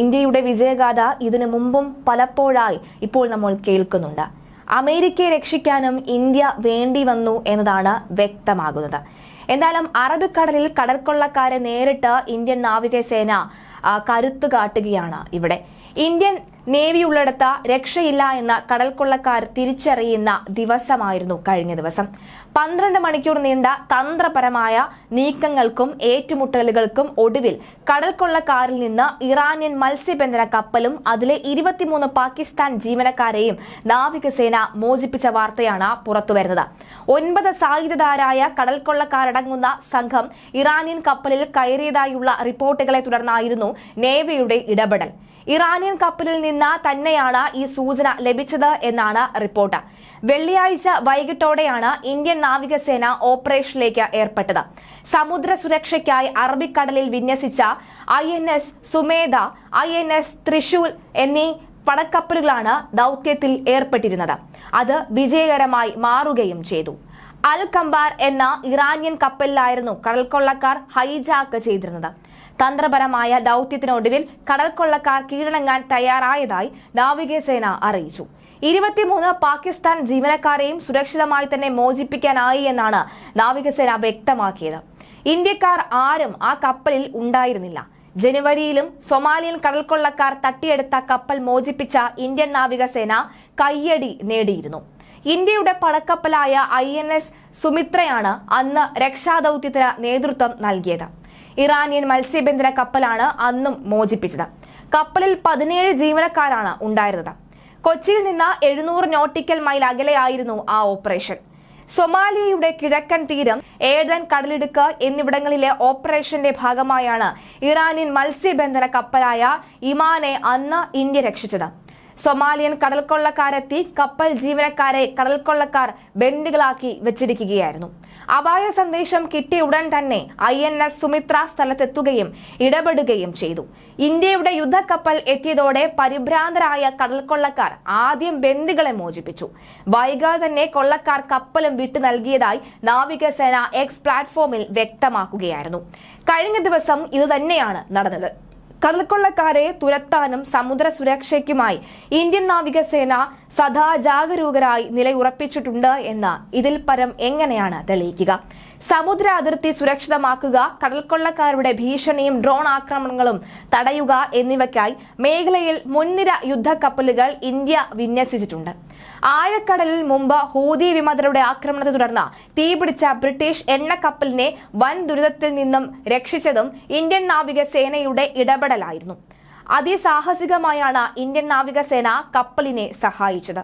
ഇന്ത്യയുടെ വിജയഗാഥ ഇതിനു മുമ്പും പലപ്പോഴായി ഇപ്പോൾ നമ്മൾ കേൾക്കുന്നുണ്ട്. അമേരിക്കയെ രക്ഷിക്കാനും ഇന്ത്യ വേണ്ടി വന്നു എന്നതാണ് വ്യക്തമാകുന്നത്. എന്തായാലും അറബിക്കടലിൽ കടൽക്കൊള്ളക്കാരെ നേരിട്ട് ഇന്ത്യൻ നാവികസേന കരുത്തു കാട്ടുകയാണ് ഇവിടെ. ഇന്ത്യൻ നേവി ഉള്ളിടത്ത് രക്ഷയില്ല എന്ന കടൽക്കൊള്ളക്കാർ തിരിച്ചറിയുന്ന ദിവസമായിരുന്നു കഴിഞ്ഞ ദിവസം. പന്ത്രണ്ട് മണിക്കൂർ നീണ്ട തന്ത്രപരമായ നീക്കങ്ങൾക്കും ഏറ്റുമുട്ടലുകൾക്കും ഒടുവിൽ കടൽക്കൊള്ളക്കാരിൽ നിന്ന് ഇറാനിയൻ മത്സ്യബന്ധന കപ്പലും അതിലെ ഇരുപത്തിമൂന്ന് പാകിസ്ഥാൻ ജീവനക്കാരെയും നാവികസേന മോചിപ്പിച്ച വാർത്തയാണ് പുറത്തുവരുന്നത്. ഒൻപത് സായുധധാരായ കടൽക്കൊള്ളക്കാരടങ്ങുന്ന സംഘം ഇറാനിയൻ കപ്പലിൽ കയറിയതായുള്ള റിപ്പോർട്ടുകളെ തുടർന്നായിരുന്നു നേവിയുടെ ഇടപെടൽ. ഇറാനിയൻ കപ്പലിൽ നിന്ന് തന്നെയാണ് ഈ സൂചന ലഭിച്ചത് എന്നാണ് റിപ്പോർട്ട്. വെള്ളിയാഴ്ച വൈകിട്ടോടെയാണ് ഇന്ത്യൻ നാവികസേന ഓപ്പറേഷനിലേക്ക് ഏർപ്പെട്ടത്. സമുദ്ര സുരക്ഷയ്ക്കായി അറബിക്കടലിൽ വിന്യസിച്ച I N S Sumedha I N S Trishul എന്നീ പടക്കപ്പലുകളാണ് ദൗത്യത്തിൽ ഏർപ്പെട്ടിരുന്നത്. അത് വിജയകരമായി മാറുകയും ചെയ്തു. അൽ കമ്പാർ എന്ന ഇറാനിയൻ കപ്പലിലായിരുന്നു കടൽക്കൊള്ളക്കാർ ഹൈജാക്ക് ചെയ്തിരുന്നത്. തന്ത്രപരമായ ദൌത്യത്തിനൊടുവിൽ കടൽക്കൊള്ളക്കാർ കീഴടങ്ങാൻ തയ്യാറായതായി നാവികസേന അറിയിച്ചു. ഇരുപത്തിമൂന്ന് പാകിസ്ഥാൻ ജീവനക്കാരെയും സുരക്ഷിതമായി തന്നെ മോചിപ്പിക്കാനായി എന്നാണ് നാവികസേന വ്യക്തമാക്കിയത്. ഇന്ത്യക്കാർ ആരും ആ കപ്പലിൽ ഉണ്ടായിരുന്നില്ല. ജനുവരിയിലും സൊമാലിയൻ കടൽക്കൊള്ളക്കാർ തട്ടിയെടുത്ത കപ്പൽ മോചിപ്പിച്ച ഇന്ത്യൻ നാവികസേന കയ്യടി നേടിയിരുന്നു. ഇന്ത്യയുടെ പടക്കപ്പലായ ഐ എൻ എസ് സുമിത്രയാണ് അന്ന് രക്ഷാദൌത്യത്തിന് നേതൃത്വം നൽകിയത്. ഇറാനിയൻ മത്സ്യബന്ധന കപ്പലാണ് അന്നും മോചിപ്പിച്ചത്. കപ്പലിൽ പതിനേഴ് ജീവനക്കാരാണ് ഉണ്ടായിരുന്നത്. കൊച്ചിയിൽ നിന്ന് എഴുന്നൂറ് നോട്ടിക്കൽ മൈൽ അകലെയായിരുന്നു ആ ഓപ്പറേഷൻ. സൊമാലിയയുടെ കിഴക്കൻ തീരം ഏഡൻ കടലിടുക്ക് എന്നിവിടങ്ങളിലെ ഓപ്പറേഷന്റെ ഭാഗമായാണ് ഇറാനിയൻ മത്സ്യബന്ധന കപ്പലായ ഇമാനെ അന്ന് ഇന്ത്യ രക്ഷിച്ചത്. സൊമാലിയൻ കടൽക്കൊള്ളക്കാരെത്തി കപ്പൽ ജീവനക്കാരെ കടൽക്കൊള്ളക്കാർ ബന്ദികളാക്കി വെച്ചിരിക്കുകയായിരുന്നു. അപായ സന്ദേശം കിട്ടിയ ഉടൻ തന്നെ ഐ എൻ എസ് സുമിത്ര സ്ഥലത്തെത്തുകയും ഇടപെടുകയും ചെയ്തു. ഇന്ത്യയുടെ യുദ്ധക്കപ്പൽ എത്തിയതോടെ പരിഭ്രാന്തരായ കടൽക്കൊള്ളക്കാർ ആദ്യം ബന്ദികളെ മോചിപ്പിച്ചു. വൈകാതെ തന്നെ കൊള്ളക്കാർ കപ്പലും വിട്ടു നൽകിയതായി നാവികസേന എക്സ് പ്ലാറ്റ്ഫോമിൽ വ്യക്തമാക്കുകയായിരുന്നു. കഴിഞ്ഞ ദിവസം ഇതുതന്നെയാണ് നടന്നത്. കടൽക്കൊള്ളക്കാരെ തുരത്താനും സമുദ്ര സുരക്ഷയ്ക്കുമായി ഇന്ത്യൻ നാവികസേന സദാ ജാഗരൂകരായി നിലയുറപ്പിച്ചിട്ടുണ്ട് എന്ന് ഇതിൽ പരം എങ്ങനെയാണ് തെളിയിക്കുക? സമുദ്ര അതിർത്തി സുരക്ഷിതമാക്കുക കടൽക്കൊള്ളക്കാരുടെ ഭീഷണിയും ഡ്രോൺ ആക്രമണങ്ങളും തടയുക എന്നിവയ്ക്കായി മേഖലയിൽ മുൻനിര യുദ്ധക്കപ്പലുകൾ ഇന്ത്യ വിന്യസിച്ചിട്ടുണ്ട്. ആഴക്കടലിൽ മുമ്പ് ഹൂതി വിമതരുടെ ആക്രമണത്തെ തുടർന്ന് തീപിടിച്ച ബ്രിട്ടീഷ് എണ്ണക്കപ്പലിനെ വൻ ദുരിതത്തിൽ നിന്നും രക്ഷിച്ചതും ഇന്ത്യൻ നാവികസേനയുടെ ഇടപെടലായിരുന്നു. അതിസാഹസികമായാണ് ഇന്ത്യൻ നാവികസേന കപ്പലിനെ സഹായിച്ചത്.